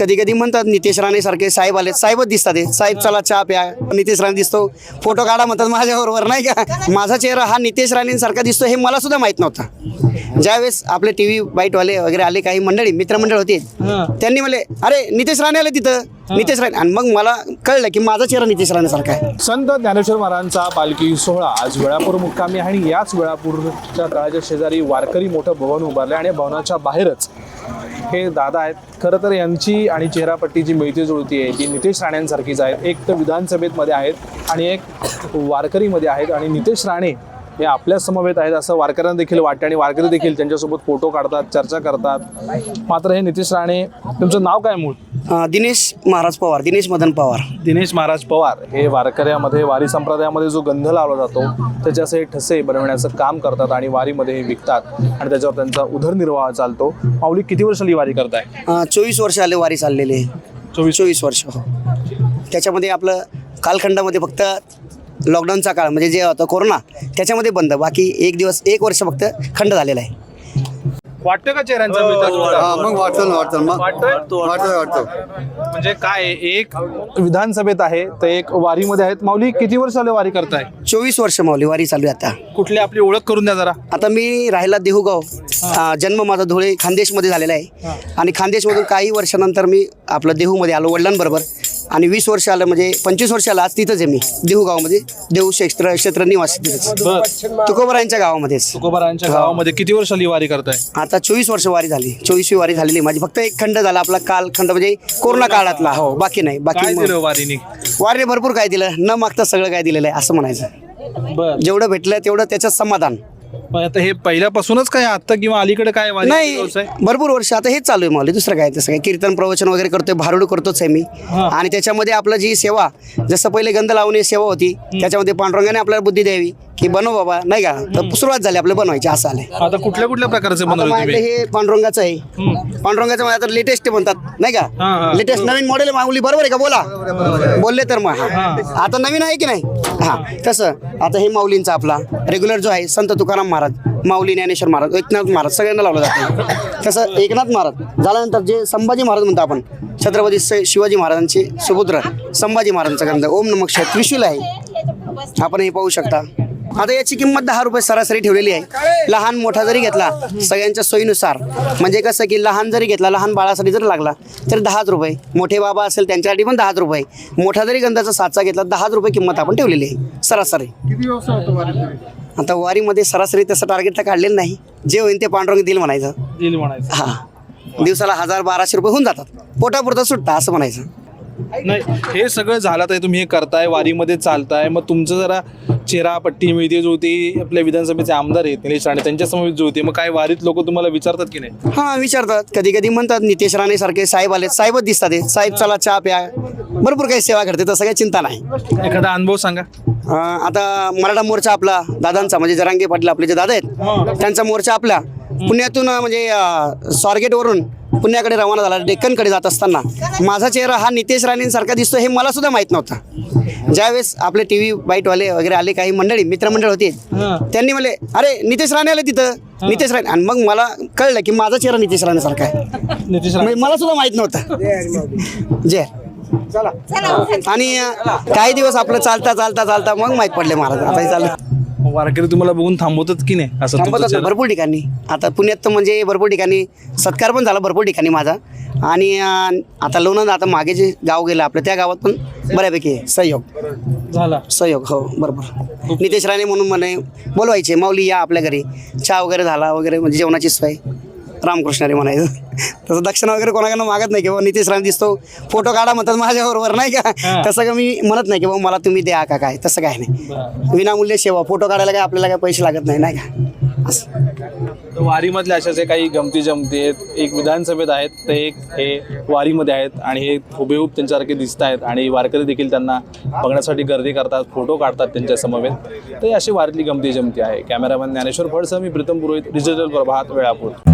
कधी कधी म्हणतात नितेश राणे सारखे साहेब आले साहेबच दिसतात साहेब चला चहा प्या. नितेश राणे दिसतो. फोटो काढा म्हणतात माझ्याबरोबर नाही का? माझा चेहरा हा नितेश राणेंसारखा दिसतो हे मला सुद्धा माहीत नव्हतं. ज्यावेळेस आपले टी व्ही बाईटवाले वगैरे आले काही मंडळी मित्रमंडळ होते त्यांनी म्हणले अरे नितेश राणे आले तिथं. नितेश राणे आणि मग मला कळलं की माझा चेहरा नितेश राणेसारखा आहे. संत ज्ञानेश्वर महाराजांचा पालखी सोहळा आज वेळापूर मुक्कामी आणि याच वेळापूरच्या तळाच्या शेजारी वारकरी मोठं भवन उभारलं आणि भवनाच्या बाहेरच हे दादा आहेत. खरं तर यांची आणि चेहरापट्टी जी मिळती जुळती आहे ती नितेश राणेंसारखीच आहेत एक तर विधानसभेमध्ये आहेत आणि एक वारकरीमध्ये आहेत. आणि नितेश राणे हे आपल्या समवेत आहेत असं वारकऱ्यांना देखील वाटतं आणि वारकरी देखील त्यांच्यासोबत फोटो काढतात चर्चा करतात. मात्र हे नितेश राणे तुमचं नाव काय मूळ? अं, दिनेश महाराज पवार दिनेश मदन पवार. दिनेश महाराज पवार हे वारकऱ्यामध्ये वारी संप्रदायामध्ये जो गंध लावला जातो त्याचे असे ठसे बनवण्याचं काम करतात आणि वारीमध्ये हे विकतात आणि त्याच्यावर त्यांचा उदरनिर्वाह चालतो. माऊली किती वर्षाली वारी करताय? अं, चोवीस वर्ष आले वारी चाललेले. चोवीस? चोवीस वर्ष हो. त्याच्यामध्ये आपलं कालखंडामध्ये फक्त लॉकडाऊनचा काळ म्हणजे जे होतं कोरोना त्याच्यामध्ये बंद. बाकी एक दिवस एक वर्ष फक्त खंड झालेला आहे. वाटतं का चेहऱ्यांचा जुळता? हा मग वाटतं ना वाटतं मग वाटतंय? वाटतं वाटतं. म्हणजे काय आहे, एक विधानसभेत आहे तर एक वारीमध्ये आहेत. माऊली किती वर्ष आले वारी करताय? चोवीस वर्ष माऊली वारी चालू आहे आता. कुठली आपली ओळख करून द्या जरा. आता मी राहिला देहुगाव. अं, जन्म माझा धुळे खानदेशमध्ये झालेला आहे. आणि खानदेशमधून काही वर्षानंतर मी आपलं देहूमध्ये आलो वडिलांबरोबर. आणि वीस वर्ष आलं म्हणजे पंचवीस वर्ष आलं आज तिथंच आहे मी देहुगावमध्ये देहू क्षेत्र क्षेत्र निवासी तिथंच. बर. तुकोबरायांच्या गावामध्येच. तुकोबारांच्या गावामध्ये किती वर्ष वारी करताय? आता चोवीस वर्ष वारी झाली. चोवीसवी वारी झालेली माझी फक्त एक खंड झाला आपला काल खंड म्हणजे कोरोना काळातला. हो. बाकी नाही. बाकी वारीने? वारीने भरपूर काय दिलं. न मागता सगळं काय दिलेलं आहे असं म्हणायचं. बर. जेवढं भेटलं तेवढं त्याचं समाधान. पण आता हे पहिल्यापासूनच काय आता किंवा अलीकडे काय वारी नाही व्यवसाय? भरपूर वर्ष आता हेच चालू आहे माऊली दुसरं काय तसं काय कीर्तन प्रवचन वगैरे करतोय भारुड करतोच आहे मी. आणि त्याच्यामध्ये आपलं जी सेवा जसं पहिले गंध लावणे सेवा होती त्याच्यामध्ये पांडुरंगाने आपल्याला बुद्धी द्यावी की बनव बाबा नाही का? तर सुरुवात झाली आपलं बनवायची असं आलंय. आता कुठल्या कुठल्या प्रकारचे आता बनवले माझ्याकडे तुम्ही? हे पांडुरंगाचं आहे. पांडुरंगाचं मला आता लेटेस्ट म्हणतात नाही हा, का. लेटेस्ट नवीन मॉडेल माऊली बरोबर आहे का? बोला. बोलले तर मग हा. आता नवीन आहे की नाही? हा. तसं आता हे माऊलींचा आपला रेग्युलर जो आहे संत तुकाराम महाराज माऊली ज्ञानेश्वर महाराज एकनाथ महाराज सगळ्यांना लावलं जातं. तसं एकनाथ महाराज झाल्यानंतर जे संभाजी महाराज म्हणतो आपण छत्रपती स- शिवाजी महाराजांचे सुपुत्र संभाजी महाराजांचा ग्रंथ ओम नमक्ष त्रिशूल आहे. आपण हे पाहू शकता. आता याची किंमत दहा रुपये सरासरी ठेवलेली आहे. लहान मोठा जरी घेतला सगळ्यांच्या सोयीनुसार. म्हणजे कसं की लहान जरी घेतला लहान बाळासाठी जर लागला तर दहाच रुपये. मोठे बाबा असेल त्यांच्यासाठी पण दहाच रुपये. मोठा जरी गंधाचा साचा घेतला दहाच रुपये किंमत आपण ठेवलेली आहे सरासरी. आता वारीमध्ये सरासरी तसं टार्गेट तर काढलेलं नाही. जे होईल ते पांडुरंग दिल म्हणायचं. हा. दिवसाला हजार बाराशे रुपये होऊन जातात. पोटापुरता सुटता असं म्हणायचं. नाही हे सगळं झालं तर तुम्ही हे करताय वारीमध्ये चालताय मग तुमचं जरा चेहरा पट्टी मिळते जुळती आपल्या विधानसभेचे आमदार आहेत निलेश राणे त्यांच्यासमोर जुळते मग काय वारीत लोक तुम्हाला विचारतात की नाही? हां विचारतात. कधी कधी म्हणतात नितेश राणे सारखे साहेब आले साहेबच दिसतात साहेब चला चहा प्या. भरपूर काही सेवा करते तसं काही चिंता नाही. एखादा अनुभव सांगा. अं, आता मराठा मोर्चा आपला दादांचा म्हणजे जरांगे पाटील आपले जे दादा आहेत त्यांचा मोर्चा आपला. पुण्यातून अं, म्हणजे अं, स्वारगेटवरून पुण्याकडे रवाना झाला डेक्कनकडे जात असताना. माझा चेहरा हा नितेश राणेंसारखा दिसतो हे मला सुद्धा माहीत नव्हतं. ज्यावेळेस आपले टी व्ही बाईटवाले वगैरे आले काही मंडळी मित्रमंडळ होते त्यांनी म्हणले अरे नितेश राणे आले तिथं. नितेश राणे आणि मग मला कळलं की माझा चेहरा नितेश राणेसारखा आहे. नितीश राणे. म्हणजे मला सुद्धा माहीत नव्हतं. जय. आणि काही दिवस आपलं चालता चालता चालता मग माहीत पडले महाराज. आता हे वारकरी तुम्हाला बघून थांबवतात की नाही? असं तुमचं भरपूर ठिकाणी. आता पुण्यात तर म्हणजे भरपूर ठिकाणी सत्कार पण झाला भरपूर ठिकाणी माझा. आणि अं, आता लोणंद आता मागे जे गाव गेलं आपलं त्या गावात पण बऱ्यापैकी आहे. सहयोग. झाला. सहयोग हो बरोबर. नितेश राणे म्हणून म्हणे बोलवायचे माऊली या आपल्या घरी. चहा वगैरे झाला वगैरे म्हणजे जेवणाची सोय. रामकृष्ण रे म्हणायचं. तसं दक्षिणा वगैरे कोणाकडनं मागत नाही की बाबा नितेश राणे दिसतो फोटो काढा म्हणतात माझ्याबरोबर नाही का? तसं का मी म्हणत नाही की बाबा मला तुम्ही द्या का काय तसं काय नाही. विनामूल्य सेवा फोटो काढायला काय आपल्याला काय पैसे लागत नाही नाही का? असं. वारीमधल्या अशा जे काही गमती जमती आहेत एक विधानसभेत आहेत तर एक हे वारीमध्ये आहेत आणि हे हुबेहूब त्यांच्यासारखे दिसत आहेत आणि वारकरी देखील त्यांना बघण्यासाठी गर्दी करतात फोटो काढतात त्यांच्या समवेत. तर अशी वारीतली गमती जमती आहे. कॅमेरामॅन ज्ञानेश्वर फडसह मी प्रीतम पुरोहित डिजिटल प्रभात वेळापूर.